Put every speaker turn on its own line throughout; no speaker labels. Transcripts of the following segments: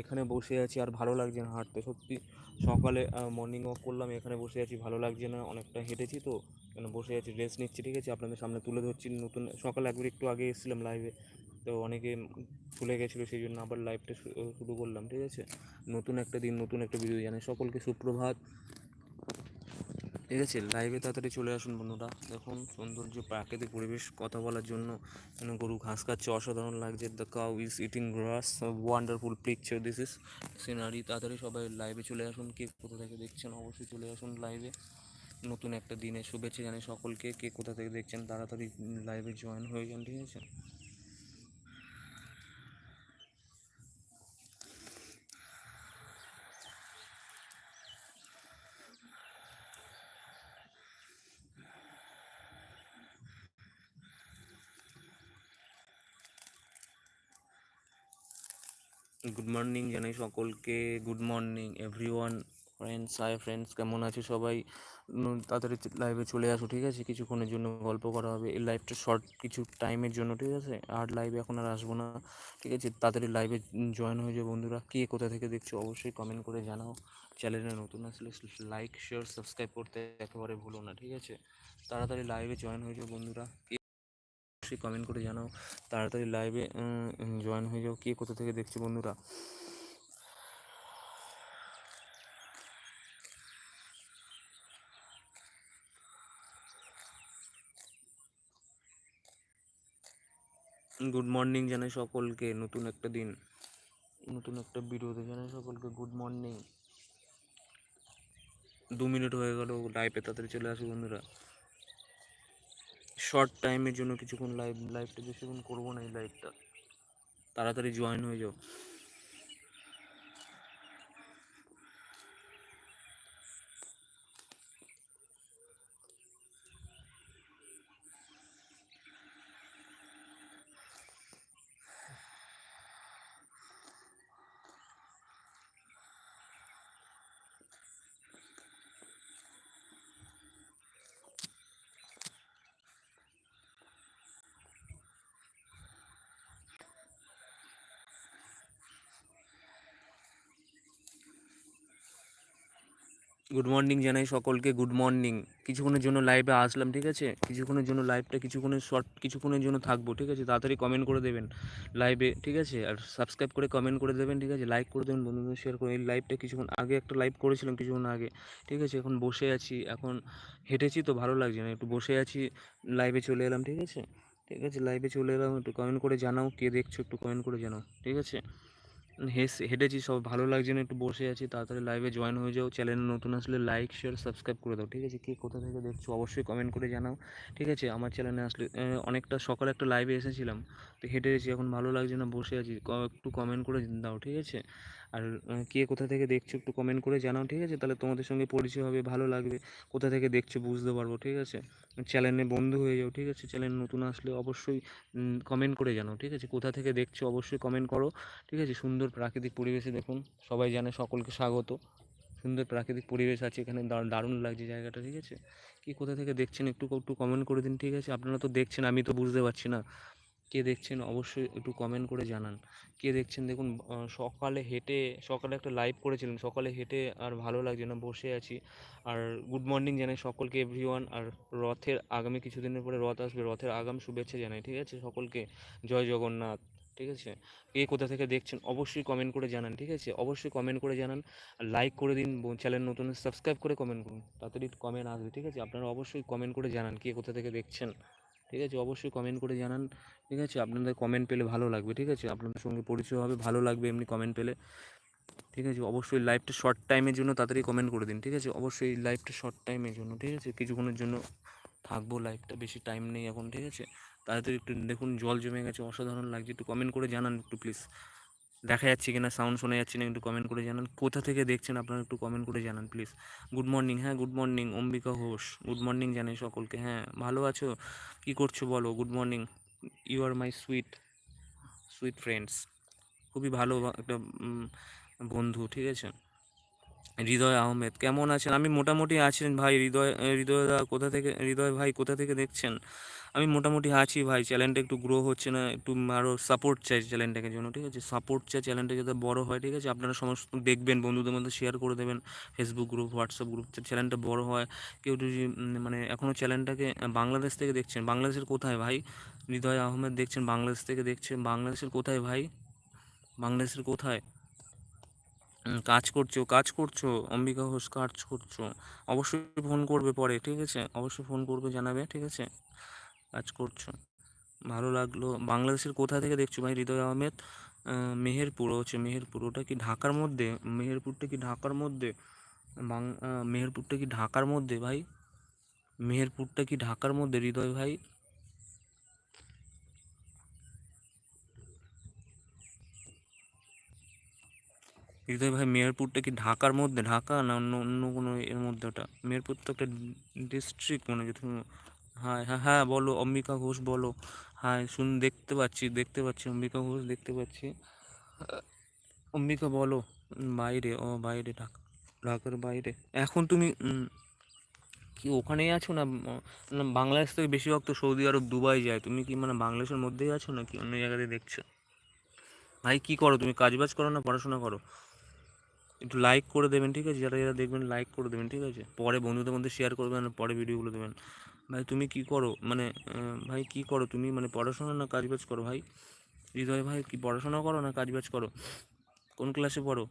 এখানে বসে আছি আর ভালো লাগছে না হাঁটতে। সত্যি সকালে মর্নিং ওয়াক করলাম, এখানে বসে আছি, ভালো লাগছে না, অনেকটা হেঁটেছি তো, এখানে বসে আছি রেস্ট নিচ্ছি, ঠিক আছে? আপনাদের সামনে তুলে ধরছি, নতুন, সকালে একবার একটু আগে এসেছিলাম লাইভে তো অনেকে ভুলে গেছিল, সেই জন্য আবার লাইভটা শুরু করলাম, ঠিক আছে? নতুন একটা দিন, নতুন একটা ভিডিও জানাই সকলকে সুপ্রভাত। ঠিক আছে লাইভে তাড়াতাড়ি চলে আসুন বন্ধুরা। দেখুন, সৌন্দর্য, প্রাকৃতিক পরিবেশ, কথা বলার জন্য গরু ঘাস খাচ্ছে, অসাধারণ লাগছে। The cow is eating grass wonderful picture this is scenery তাড়াতাড়ি সবাই লাইভে চলে আসুন, কে কোথা থেকে দেখছেন অবশ্যই চলে আসুন লাইভে নতুন একটা দিনে শুভেচ্ছা জানাই সকলকে, কে কোথা থেকে দেখছেন তাড়াতাড়ি লাইভে জয়েন হয়ে যান, ঠিক আছে? গুড মর্নিং জানাই সকলকে। Good morning everyone friends hi friends কেমন আছো সবাই? তাড়াতাড়ি লাইভে চলে আসো, ঠিক আছে? কিছুক্ষণের জন্য গল্প করা হবে। এই লাইভটা শর্ট কিছু টাইমের জন্য, ঠিক আছে? আর লাইভে এখন আর আসব না, ঠিক আছে? তাড়াতাড়ি লাইভে জয়েন হয়ে যাও, বন্ধুরা। কে কোথা থেকে দেখছ, অবশ্যই কমেন্ট করে জানাও। চ্যানেলে নতুন আসলে লাইক শেয়ার সাবস্ক্রাইব করতে একেবারে ভুলো না, ঠিক আছে? তাড়াতাড়ি লাইভে জয়েন হয়ে যাও, বন্ধুরা। অবশ্যই কমেন্ট করে জানাও। তাড়াতাড়ি লাইভে জয়েন হয়ে যাও। কে কোথা থেকে দেখছ বন্ধুরা? গুড মর্নিং জানাই সকলকে, নতুন একটা দিন। নতুন একটা ভিডিওতে জানাই সকলকে গুড মর্নিং দু মিনিট হয়ে গেল লাইভে তাড়াতাড়ি চলে আসো বন্ধুরা। শর্ট টাইমের জন্য কিছুক্ষণ লাইভ লাইভটা বেশিক্ষণ করব না এই লাইভটা তাড়াতাড়ি জয়েন হয়ে যাও। গুড মর্নিং জানাই সকলকে গুড মর্নিং কিছুক্ষণের জন্য লাইভে আসলাম, ঠিক আছে? কিছুক্ষণের জন্য লাইভটা কিছুক্ষণের শর্ট কিছুক্ষণের জন্য থাকব, ঠিক আছে? তাড়াতাড়ি কমেন্ট করে দেবেন লাইভে ঠিক আছে? আর সাবস্ক্রাইব করে কমেন্ট করে দেবেন, ঠিক আছে? লাইক করে দেবেন, বন্ধুদের শেয়ার করে। এই লাইভটা কিছুক্ষণ আগে একটা লাইভ করেছিলাম কিছুক্ষণ আগে, ঠিক আছে? এখন বসে আছি, এখন হেঁটেছি তো ভালো লাগছে না, একটু বসে আছি লাইভে চলে এলাম, ঠিক আছে? ঠিক আছে? লাইভে চলে এলাম, একটু কমেন্ট করে জানাও, কে দেখছ একটু কমেন্ট করে জানাও, ঠিক আছে? হেস, হেঁটেছি, সব ভালো লাগছে না, একটু বসে আছি, তাড়াতাড়ি লাইভে জয়েন হয়ে যাও চ্যানেলে নতুন আসলে লাইক শেয়ার সাবস্ক্রাইব করে দাও, ঠিক আছে? কে কোথা থেকে দেখছ অবশ্যই কমেন্ট করে জানাও, ঠিক আছে? আমার চ্যানেলে আসলে অনেকটা সকালে একটা লাইভে এসেছিলাম, তো হেঁটে এসেছি এখন ভালো লাগছে না, বসে আছি একটু কমেন্ট করে দাও, ঠিক আছে? আর কে কোথা থেকে দেখছ একটু কমেন্ট করে জানাও, ঠিক আছে? তাহলে তোমাদের সঙ্গে পরিচয় হবে, ভালো লাগবে, কোথা থেকে দেখছ বুঝতে পারব, ঠিক আছে? চ্যানেলে বন্ধু হয়ে যাও, ঠিক আছে? চ্যানেল নতুন আসলে অবশ্যই কমেন্ট করে জানো ঠিক আছে? কোথা থেকে দেখছ অবশ্যই কমেন্ট করো, ঠিক আছে? সুন্দর প্রাকৃতিক পরিবেশে দেখুন, সবাই জানে সকলকে স্বাগত। সুন্দর প্রাকৃতিক পরিবেশ আছে এখানে দার- দারুণ লাগছে জায়গাটা, ঠিক আছে? কি কোথা থেকে দেখছেন একটু একটু কমেন্ট করে দিন, ঠিক আছে? আপনারা তো দেখছেন, আমি তো বুঝতে পারছি না। কে দেখছেন অবশ্যই একটু কমেন্ট করে জানান। কে দেখছেন দেখুন সকালে হেঁটে, সকালে একটা লাইভ করেছিলেন, সকালে হেঁটে আর ভালো লাগছে না, বসে আছি। আর গুড মর্নিং জানাই সকলকে এভরিওয়ান আর রথের আগামী কিছুদিনের পরে রথ আসবে, রথের আগাম শুভেচ্ছা জানাই, ঠিক আছে? সকলকে জয় জগন্নাথ, ঠিক আছে? কে কোথা থেকে দেখছেন অবশ্যই কমেন্ট করে জানান, ঠিক আছে? অবশ্যই কমেন্ট করে জানান লাইক করে দিন চ্যানেল নতুন সাবস্ক্রাইব করে কমেন্ট করুন, তাড়াতাড়ি কমেন্ট আসবে, ঠিক আছে? আপনারা অবশ্যই কমেন্ট করে জানান কে কোথা থেকে দেখছেন। ঠিক আছে? অবশ্যই কমেন্ট করে জানান। ঠিক আছে? আপনাদের কমেন্ট পেলে ভালো লাগবে, ঠিক আছে? আপনাদের সঙ্গে পরিচয় হবে, ভালো লাগবে এমনি কমেন্ট পেলে। ঠিক আছে? অবশ্যই লাইভটা শর্ট টাইমের জন্য তাড়াতাড়ি কমেন্ট করে দিন, ঠিক আছে? অবশ্যই লাইভটা শর্ট টাইমের জন্য, ঠিক আছে? কিছুক্ষণের জন্য থাকব লাইভটা বেশি টাইম নেই এখন, ঠিক আছে? তাড়াতাড়ি একটু দেখুন, জল জমে গেছে, অসাধারণ লাগছে, একটু কমেন্ট করে জানান একটু প্লিজ দেখা যাচ্ছে কিনা সাউন্ড শোনা যাচ্ছে না একটু কমেন্ট করে জানান। কোথা থেকে দেখছেন আপনারা একটু কমেন্ট করে জানান প্লিজ গুড মর্নিং হ্যাঁ good morning Ambika Ghosh. Good morning জানাই সকলকে হ্যাঁ ভালো আছো? কি করছ বলো? Good morning you are my sweet sweet friends খুবই ভালো একটা বন্ধু, ঠিক আছে? হৃদয় আহমেদ, কেমন আছেন? আমি মোটামুটি আছেন ভাই, হৃদয় হৃদয় কোথা থেকে, হৃদয় ভাই, কোথা থেকে দেখছেন? আমি মোটামুটি আছি ভাই। চ্যানেলটা একটু গ্রো হচ্ছে না, একটু আরও সাপোর্ট চাই চ্যানেলটাকে জন্য, ঠিক আছে? সাপোর্ট চাই চ্যানেলটা যাতে বড় হয়, ঠিক আছে? আপনারা সমস্ত দেখবেন, বন্ধুদের মধ্যে শেয়ার করে দেবেন। ফেসবুক গ্রুপ হোয়াটসঅ্যাপ গ্রুপ চ্যানেলটা বড় হয়। কেউ যদি মানে এখনও চ্যানেলটাকে বাংলাদেশ থেকে দেখছেন, বাংলাদেশের কোথায় ভাই? হৃদয় আহমেদ দেখছেন, বাংলাদেশ থেকে দেখছেন, বাংলাদেশের কোথায় ভাই? বাংলাদেশের কোথায়? কাজ করছ কাজ করছ, অম্বিকা ঘোষ কাজ করছ। অবশ্যই ফোন করবে পরে, ঠিক আছে? অবশ্যই ফোন করবে, জানাবে, ঠিক আছে? কাজ করছ? ভালো লাগল। বাংলাদেশের কোথা থেকে দেখছ ভাই হৃদয় আহমেদ? মেহেরপুর। হচ্ছে মেহেরপুর। ওটা কি ঢাকার মধ্যে? মেহেরপুরটা কি ঢাকার মধ্যে? বাং মেহেরপুরটা কি ঢাকার মধ্যে ভাই? মেহেরপুরটা কি ঢাকার মধ্যে হৃদয় ভাই? হৃদয় ভাই, মেহেরপুরটা কি ঢাকার মধ্যে? ঢাকা না অন্য অন্য কোনো এর মধ্যে ওটা? মেহেরপুর তো একটা ডিস্ট্রিক্ট মনে হয় হ্যাঁ হ্যাঁ হ্যাঁ বলো অম্বিকা ঘোষ বলো। হ্যাঁ শুন দেখতে পাচ্ছি দেখতে পাচ্ছি অম্বিকা ঘোষ দেখতে পাচ্ছি। অম্বিকা বলো। বাইরে ও বাইরে ঢাকা ঢাকার বাইরে। এখন তুমি কি ওখানেই আছো না উম, না বাংলাদেশ থেকে বেশিরভাগ তো সৌদি আরব দুবাই যায়? তুমি কি মানে বাংলাদেশের মধ্যেই আছো নাকি অন্য জায়গাতে দেখছ? ভাই কি করো? তুমি কাজবাজ করো না পড়াশোনা করো? একটু লাইক করে দেবেন ঠিক আছে? যারা যারা দেখবেন লাইক করে দেবেন ঠিক আছে? পরে বন্ধুদের মধ্যে শেয়ার করবেন পরে ভিডিওগুলো দেবেন। ভাই তুমি কি করো? মানে ভাই কি করো? তুমি মানে পড়াশোনা না কাজবাজ করো ভাই? হৃদয় ভাই, কি পড়াশোনা করো না কাজবাজ করো? কোন ক্লাসে পড়ো?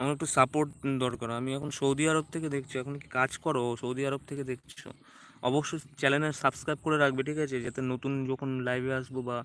আমার একটু সাপোর্ট দরকার। আমি এখন সৌদি আরব থেকে দেখছি। এখন কি কাজ করো? সৌদি আরব থেকে দেখছ? অবশ্যই চ্যানেলে সাবস্ক্রাইব করে রাখবে, ঠিক আছে? যাতে নতুন যখন লাইভে আসব বা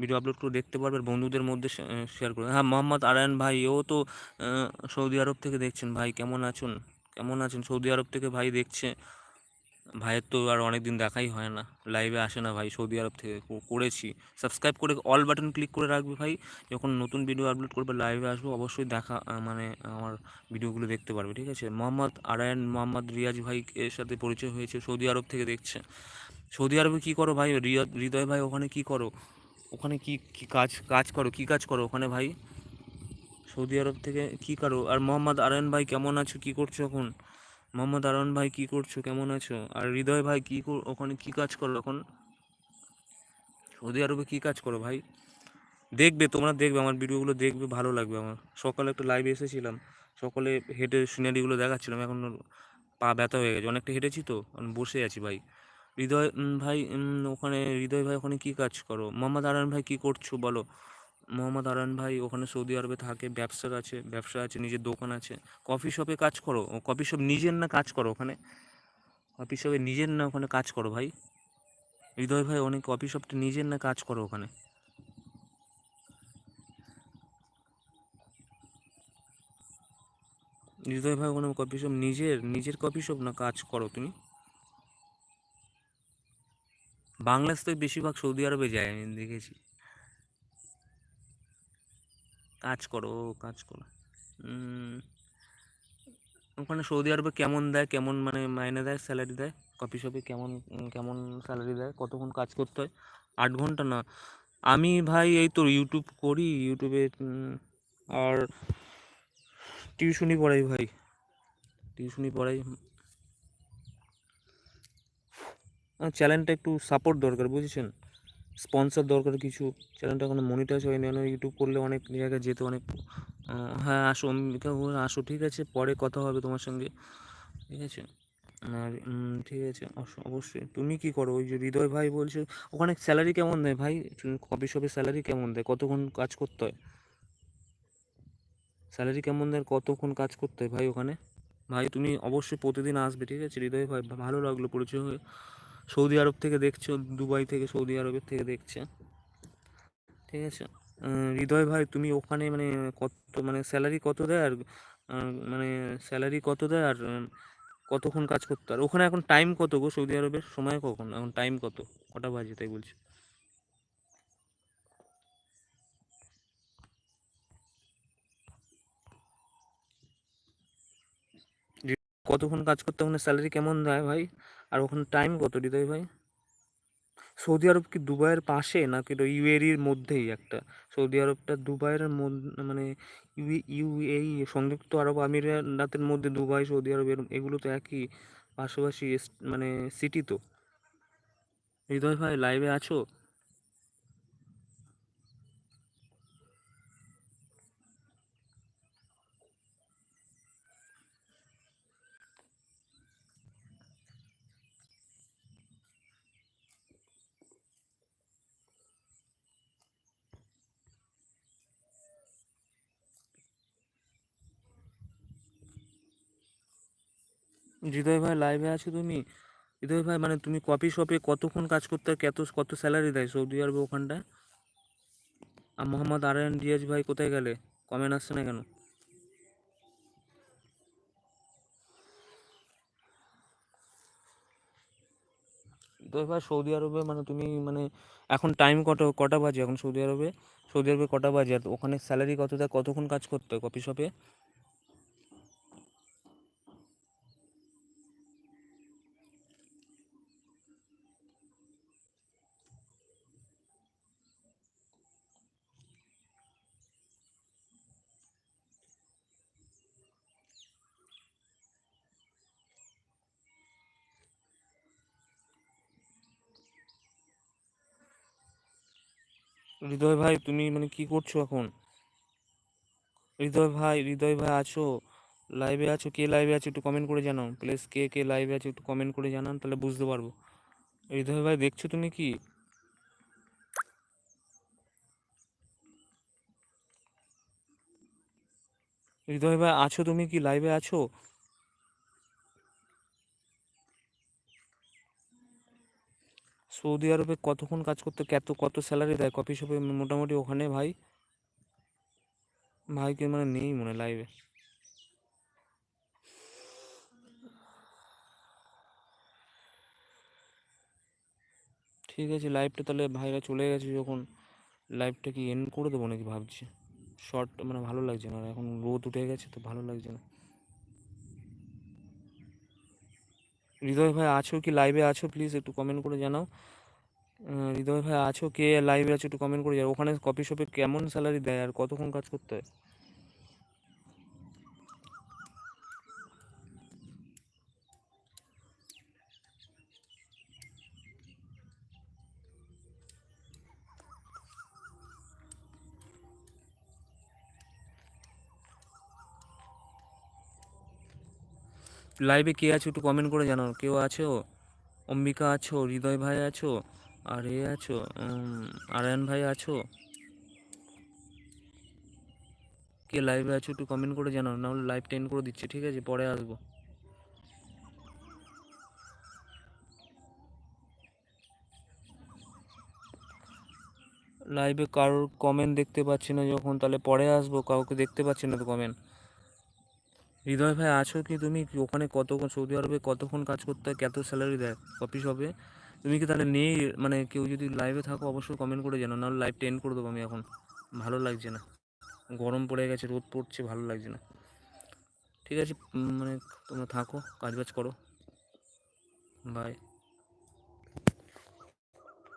ভিডিও আপলোড করে দেখতে পারবে, বন্ধুদের মধ্যে শেয়ার করবে হ্যাঁ মোহাম্মদ আরায়ন ভাই, ও তো সৌদি আরব থেকে দেখছেন। ভাই, কেমন আছেন? কেমন আছেন? সৌদি আরব থেকে ভাই দেখছে। ভাইয়ের তো আর অনেক দিন দেখাই হয় না। লাইভে আসে না ভাই সৌদি আরব থেকে করেছি। সাবস্ক্রাইব করে অল বাটন ক্লিক করে রাখবে ভাই। যখন নতুন ভিডিও আপলোড করবে লাইভে আসব, অবশ্যই দেখা মানে আমার ভিডিওগুলো দেখতে পারবে, ঠিক আছে? মোহাম্মদ আরায়ান মোহাম্মদ রিয়াজ ভাই এর সাথে পরিচয় হয়েছে সৌদি আরব থেকে দেখছে। সৌদি আরবে কি করো ভাই? হৃদয় ভাই, ওখানে কি করো? ওখানে কি কি কাজ কাজ করো? কি কাজ করো ওখানে ভাই? সৌদি আরব থেকে কি করো? আর মোহাম্মদ আরায়ন ভাই, কেমন আছো? কি করছ এখন? মোহাম্মদ আরায়ান ভাই কি করছ? কেমন আছো? আর হৃদয় ভাই কি ওখানে কি কাজ করো এখন? সৌদি আরবে কি কাজ করো ভাই? দেখবে, তোমরা দেখবে, আমার ভিডিওগুলো দেখবে, ভালো লাগবে আমার। সকালে একটা লাইভে এসেছিলাম, সকালে হেঁটে সিনারিগুলো দেখাচ্ছিলাম, এখন পা ব্যথা হয়ে গেছে। অনেকটা হেঁটেছি তো বসে আছি ভাই। হৃদয় ভাই ওখানে, হৃদয় ভাই, ওখানে কি কাজ করো? মোহাম্মদ আরায়ান ভাই কি করছ বলো? মোহাম্মদ আরায়ান ভাই, ওখানে সৌদি আরবে থাকে, ব্যবসার আছে, ব্যবসা আছে, নিজের দোকান আছে। কফি শপে কাজ করো কফি শপ নিজের না কাজ করো ওখানে? কফি শপে নিজের না ওখানে কাজ করো ভাই? হৃদয় ভাই, অনেক কফি শপটা নিজের না কাজ করো ওখানে? হৃদয় ভাই, ওখানে কফি শপ নিজের নিজের কফি শপ না কাজ করো তুমি? বাংলাদেশ থেকে বেশিরভাগ সৌদি আরবে যায়, আমি দেখেছি। কাজ করো কাজ করো। ওখানে সৌদি আরবে কেমন দেয়, কেমন মানে মাইনে দেয় স্যালারি দেয়? কফি শপে কেমন কেমন স্যালারি দেয়? কতক্ষণ কাজ করতে হয়? আট ঘণ্টা না? আমি ভাই এই তো ইউটিউব করি ইউটিউবে আর টিউশনি পড়াই ভাই। টিউশনি পড়াই। চ্যানেলটা একটু সাপোর্ট দরকার, বুঝেছেন? স্পন্সর দরকার কিছু চ্যানেলটা এখনও মনিটাইজ হয়নি মানে ইউটিউব করলে অনেক জায়গায় যেতে অনেক হ্যাঁ আসো, অম্বিকা আসো, ঠিক আছে, পরে কথা হবে তোমার সঙ্গে, ঠিক আছে? আর ঠিক আছে অবশ্যই। তুমি কি করো? ওই যে হৃদয় ভাই বলছো, ওখানে স্যালারি কেমন দেয় ভাই? কফি শপে স্যালারি কেমন দেয়? কতক্ষণ কাজ করতে হয়? স্যালারি কেমন দেয়? কতক্ষণ কাজ করতে হয় ভাই ওখানে? ভাই, তুমি অবশ্যই প্রতিদিন আসবে, ঠিক আছে? হৃদয় ভাই, ভালো লাগল পরিচয় হয়ে। সৌদি আরব থেকে দেখছ, দুবাই থেকে সৌদি আরবের থেকে দেখছে। ঠিক আছে? হৃদয় ভাই, তুমি ওখানে মানে কত মানে স্যালারি কত দেয় আর মানে স্যালারি কত দেয় আর কতক্ষণ কাজ করতে আর ওখানে এখন টাইম কত গো সৌদি আরবের? সময় কখন? এখন টাইম কত? কটা বাজে তাই বলছি। কতক্ষণ কাজ করতে ওখানে স্যালারি কেমন দেয় ভাই? আর ওখানে টাইম কত হৃদয় ভাই? সৌদি আরব কি দুবাইয়ের পাশে নাকি ইউএরির মধ্যেই একটা? সৌদি আরবটা দুবাইয়ের মানে ইউএই, সংযুক্ত আরব আমিরাতের মধ্যে দুবাই, সৌদি আরব এগুলো তো একই পাশাপাশি মানে সিটি তো। হৃদয় ভাই লাইভে আছো? হৃদয় ভাই লাইভে আছো তুমি? হৃদয় ভাই মানে তুমি কপি শপে কতক্ষণ কাজ করতে কত কত স্যালারি দেয় সৌদি আরবে ওখানটায়? আর মোহাম্মদ আরায়ন রিয়াজ ভাই কোথায় গেলে? কমেন্ট আসছে না কেন? তো এবার সৌদি আরবে মানে তুমি মানে এখন টাইম কটা কটা বাজে এখন সৌদি আরবে? সৌদি আরবে কটা বাজে আর ওখানে স্যালারি কত দেয়? কতক্ষণ কাজ করতে কফি শপে হৃদয় ভাই, তুমি মানে কি করছ এখন? হৃদয় ভাই হৃদয় ভাই আছো? লাইভে আছো? কে লাইভে আছো একটু কমেন্ট করে জানাও। প্লিজ কে কে লাইভে আছো একটু কমেন্ট করে জানান, তাহলে বুঝতে পারব। হৃদয় ভাই, দেখছ তুমি কি? হৃদয় ভাই, আছো তুমি কি? লাইভে আছো? সৌদি আরবে কতক্ষণ কাজ করতে, কত কত স্যালারি দেয়? কফি শপে মোটামুটি ওখানে ভাই ভাইকে মানে নেই মনে লাইভে ঠিক আছে লাইভটা তাহলে ভাইরা চলে গেছে যখন। লাইভটা কি এন্ড করে দেবো নাকি ভাবছি? শর্ট মানে ভালো লাগছে না, এখন রোদ উঠে গেছে তো ভালো লাগছে না। হৃদয় ভাই, আছো কি লাইভে আছো? প্লিজ একটু কমেন্ট করে জানাও। হৃদয় ভাই, আছো কে? লাইভে আছো, একটু কমেন্ট করে জানাও ওখানে কফি শপে কেমন স্যালারি দেয় আর কতক্ষণ কাজ করতে হয়? লাইভে কে আছো, একটু কমেন্ট করে জানাও। কেউ আছো? অম্বিকা আছো? হৃদয় ভাই আছো? আর এ আছো? উম, আরায়ন ভাই আছো? কে লাইভে আছো একটু কমেন্ট করে জানাও নাহলে লাইভ টেন করে দিচ্ছি ঠিক আছে? পরে আসব। লাইভে কারোর কমেন্ট দেখতে পাচ্ছি না যখন তাহলে পরে আসব কাউকে দেখতে পাচ্ছি না তো কমেন্ট হৃদয় ভাই আছো কি তুমি? ওখানে কতক্ষণ সৌদি আরবে কতক্ষণ কাজ করতে হয়? কত স্যালারি দেয়? কফি শপে তুমি কি তাহলে নেই? মানে কেউ যদি লাইভে থাকো, অবশ্যই কমেন্ট করে জানো নাহলে লাইভ টেন করে দেবো আমি এখন। ভালো লাগছে না। গরম পড়ে গেছে, রোদ পড়ছে, ভালো লাগছে না। ঠিক আছে মানে তোমরা থাকো, কাজবাজ করো। বাই